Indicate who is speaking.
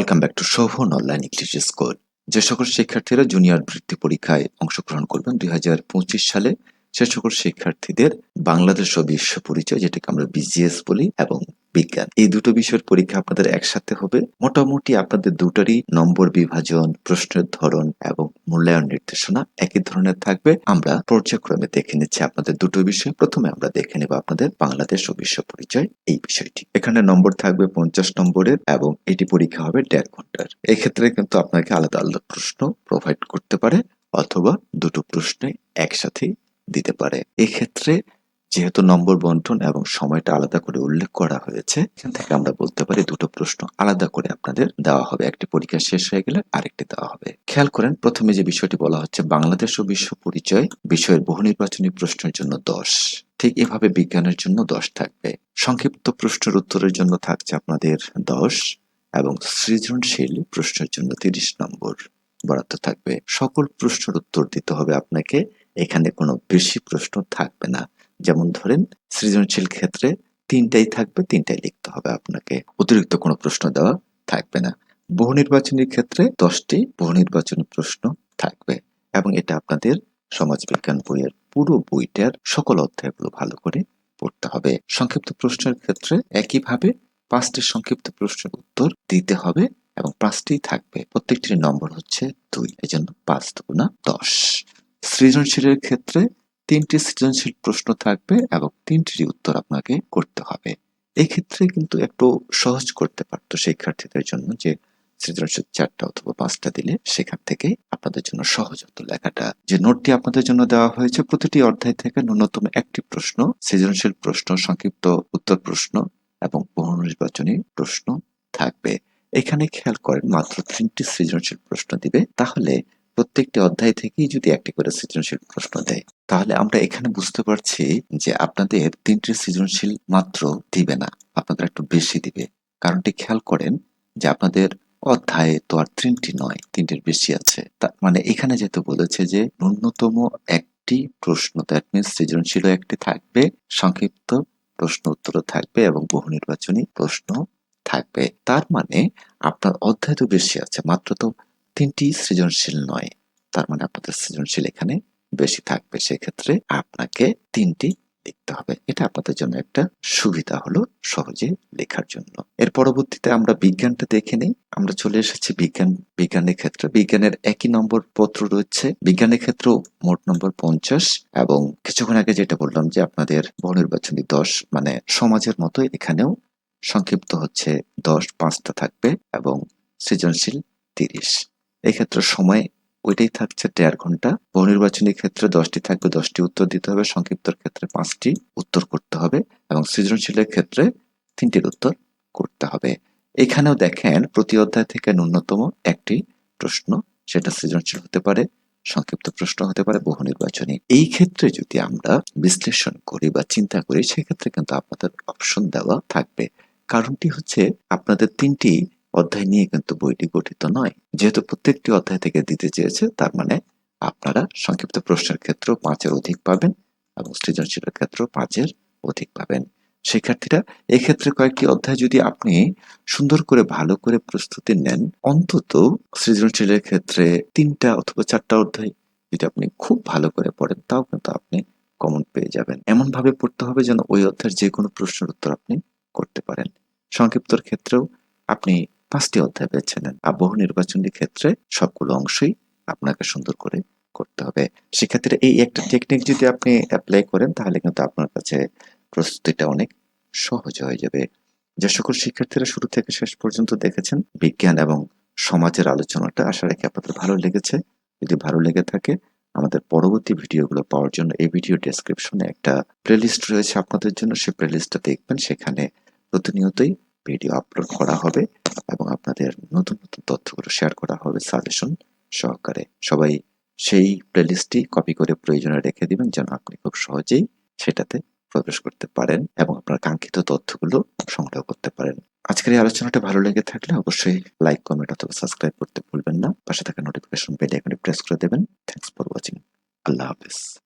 Speaker 1: Welcome back to Shovan online English school যে সকল শিক্ষার্থীরা জুনিয়র বৃত্তি পরীক্ষায় অংশগ্রহণ করবেন, দুই হাজার পঁচিশ সালে সে সকল শিক্ষার্থীদের বাংলাদেশ ও বিশ্ব পরিচয়, যেটাকে আমরা বিজিএস বলি, এবং বিজ্ঞান। এই দুটো বিষয়ের পরীক্ষা আপনাদের একসাথে হবে। মোটামুটি আপনাদের দুটারই নম্বর বিভাজন, প্রশ্নের ধরন এবং মূল্যায়ন নির্দেশনা একই ধরনের থাকবে। আমরা পর্যায়ক্রমে দেখে নিচ্ছি আপনাদের দুটো বিষয়। প্রথমে আমরা দেখে নেব আপনাদের বাংলাদেশ ও বিশ্ব পরিচয় এই বিষয়টি। এখানে নম্বর থাকবে পঞ্চাশ নম্বরের এবং এটি পরীক্ষা হবে দেড় ঘণ্টার। এক্ষেত্রে কিন্তু আপনাকে আলাদা আলাদা প্রশ্ন প্রোভাইড করতে পারে অথবা দুটো প্রশ্নে একসাথে দিতে পারে। এক্ষেত্রে যেহেতু নম্বর বন্টন এবং সময়টা আলাদা করে উল্লেখ করা হয়েছে, এখান থেকে আমরা বলতে পারি দুটো প্রশ্ন আলাদা করে আপনাদের দেওয়া হবে। একটি পরীক্ষা শেষ হয়ে গেলে আরেকটি দেওয়া হবে। খেয়াল করেন, প্রথমে যে বিষয়টি বলা হচ্ছে বাংলাদেশ ও বিশ্ব পরিচয়, বিষয়ের বহু নির্বাচনী প্রশ্নের জন্য দশ। ঠিক এভাবে বিজ্ঞানের জন্য দশ থাকবে। সংক্ষিপ্ত প্রশ্নের উত্তরের জন্য থাকছে আপনাদের দশ এবং সৃজনশীল প্রশ্নের জন্য তিরিশ নম্বর বরাদ্দ থাকবে। সকল প্রশ্নের উত্তর দিতে হবে আপনাকে, এখানে কোনো বেশি প্রশ্ন থাকবে না। যেমন ধরেন, সৃজনশীল ক্ষেত্রে তিনটাই থাকবে, তিনটাই লিখতে হবে। আপনাকে অতিরিক্ত কোনো প্রশ্ন দেওয়া থাকবে না। বহু নির্বাচনের ক্ষেত্রে দশটি বহু নির্বাচনী প্রশ্ন থাকবে এবং এটা আপনাদের সমাজবিজ্ঞান বইয়ের পুরো বইটার সকল অধ্যায়গুলো ভালো করে পড়তে হবে। সংক্ষিপ্ত প্রশ্নের ক্ষেত্রে একইভাবে পাঁচটি সংক্ষিপ্ত প্রশ্নের উত্তর দিতে হবে এবং পাঁচটি থাকবে। প্রত্যেকটির নম্বর হচ্ছে দুই এই জন্য পাঁচ দুগুণা দশ। সৃজনশীলের ক্ষেত্রে তিনটি সৃজনশীল প্রশ্ন থাকবে এবং তিনটির উত্তর আপনাকে করতে হবে। এক্ষেত্রে কিন্তু একটু সহজ করতে পারতো শিক্ষার্থীদের জন্য যে সৃজনশীল চারটা অথবা পাঁচটা দিলে সেখান থেকে আপনাদের জন্য সহজ হতো লেখাটা। যে নোটটি আপনাদের জন্য দেওয়া হয়েছে প্রতিটি অধ্যায় থেকে ন্যূনতম একটি প্রশ্ন, সৃজনশীল প্রশ্ন, সংক্ষিপ্ত উত্তর প্রশ্ন এবং বহু নির্বাচনী প্রশ্ন থাকবে। এখানে খেয়াল করেন মাত্র তিনটি সৃজনশীল প্রশ্ন দিবে, তাহলে প্রত্যেকটি অধ্যায় থেকেই যদি একটি করে সৃজনশীল প্রশ্ন দেয়, তাহলে আমরা এখানে বুঝতে পারছি যে আপনাদের তিনটি সৃজনশীল মাত্র দিবে না, আপনাদের একটু বেশি দিবে। কারণটি খেয়াল করেন যে আপনাদের অধ্যায়ে তো আর তিনটি নয়, তিনটির বেশি আছে। মানে এখানে যেহেতু বলেছে যে ন্যূনতম একটি প্রশ্ন দ্যাট মিনস সৃজনশীল একটি থাকবে, সংক্ষিপ্ত প্রশ্ন উত্তর থাকবে এবং বহু নির্বাচনী প্রশ্ন থাকবে। তার মানে আপনার অধ্যায় তো বেশি আছে, মাত্র তো তিনটি সৃজনশীল নয়। তার মানে আপনাদের সৃজনশীল এখানে বেশি থাকবে। সেক্ষেত্রে আপনাকে তিনটি লিখতে হবে। এটা আপনাদের জন্য একটা সুবিধা হলো সহজে লেখার জন্য। এর পরবর্তীতে আমরা বিজ্ঞানটা দেখে নেই। আমরা চলে এসেছি বিজ্ঞান, বিজ্ঞানের ক্ষেত্রে। বিজ্ঞানের একই নম্বর পত্র রয়েছে। বিজ্ঞানের ক্ষেত্রেও মোট নম্বর পঞ্চাশ এবং কিছুক্ষণ আগে যেটা বললাম যে আপনাদের বহুনির্বাচনী দশ মানে সমাজের মতো এখানেও সংক্ষিপ্ত হচ্ছে দশ, পাঁচটা থাকবে এবং সৃজনশীল তিরিশ। এক্ষেত্রে সময় ওইটাই থাকছে দেড় ঘণ্টা। বহু নির্বাচনী ক্ষেত্রে দশটি থাকবে, দশটি উত্তর দিতে হবে, সংক্ষিপ্তর ক্ষেত্রে পাঁচটি উত্তর করতে হবে এবং সৃজনশীলের ক্ষেত্রে তিনটির উত্তর করতে হবে। এখানেও দেখেন প্রতি অধ্যায় থেকে ন্যূনতম একটি প্রশ্ন, সেটা সৃজনশীল হতে পারে, সংক্ষিপ্ত প্রশ্ন হতে পারে বহু নির্বাচনী এই ক্ষেত্রে যদি আমরা বিশ্লেষণ করি বা চিন্তা করি, সেক্ষেত্রে কিন্তু আপনাদের অপশন দেওয়া থাকবে। কারণটি হচ্ছে আপনাদের তিনটি অধ্যায় নিয়ে কিন্তু বইটি গঠিত নয়। যেহেতু প্রত্যেকটি অধ্যায় থেকে দিতে চেয়েছে, তার মানে আপনারা সংক্ষিপ্ত প্রশ্নের ক্ষেত্রেও পাঁচের অধিক পাবেন এবং সৃজনশীলের ক্ষেত্রেও পাঁচের অধিক পাবেন। শিক্ষার্থীরা, এক্ষেত্রে কয়েকটি অধ্যায় যদি আপনি সুন্দর করে, ভালো করে প্রস্তুতি নেন, অন্তত সৃজনশীলের ক্ষেত্রে তিনটা অথবা চারটা অধ্যায় যদি আপনি খুব ভালো করে পড়েন, তাও কিন্তু আপনি কমন পেয়ে যাবেন। এমন ভাবে পড়তে হবে যেন ওই অধ্যায়ের যে কোনো প্রশ্নের উত্তর আপনি করতে পারেন। সংক্ষিপ্তর ক্ষেত্রেও আপনি পাঁচটি অধ্যায় বেছে নেন আর বহু নির্বাচনের ক্ষেত্রে সবগুলো অংশই আপনাকে সুন্দর করে করতে হবে। সেক্ষেত্রে এই একটা টেকনিক যদি আপনি অ্যাপ্লাই করেন, তাহলে কিন্তু আপনার কাছে প্রস্তুতিটা অনেক সহজ হয়ে যাবে। যে সকল শিক্ষার্থীরা শুরু থেকে শেষ পর্যন্ত দেখেছেন, বিজ্ঞান এবং সমাজের আলোচনাটা আশা রাখি আপনাদের ভালো লেগেছে। যদি ভালো লেগে থাকে, আমাদের পরবর্তী ভিডিওগুলো পাওয়ার জন্য এই ভিডিও ডেসক্রিপশনে একটা প্লেলিস্ট রয়েছে আপনাদের জন্য। সেই প্লেলিস্টটা দেখবেন, সেখানে প্রতিনিয়তই ভিডিও আপলোড করা হবে এবং আপনাদের নতুন নতুন তথ্যগুলো শেয়ার করা হবে সাজেশন সহকারে। সবাই সেই প্লেলিস্টটি কপি করে প্রয়োজনে রেখে দিবেন যেন আপনি খুব সহজেই সেটাতে প্রবেশ করতে পারেন এবং আপনার কাঙ্ক্ষিত তথ্যগুলো সংগ্রহ করতে পারেন। আজকের এই আলোচনাটা ভালো লেগে থাকলে অবশ্যই লাইক কমেন্ট অথবা সাবস্ক্রাইব করতে ভুলবেন না। পাশে থাকা নোটিফিকেশন বেল আইকনে প্রেস করে দেবেন। থ্যাংকস ফর ওয়াচিং আল্লাহ হাফেজ।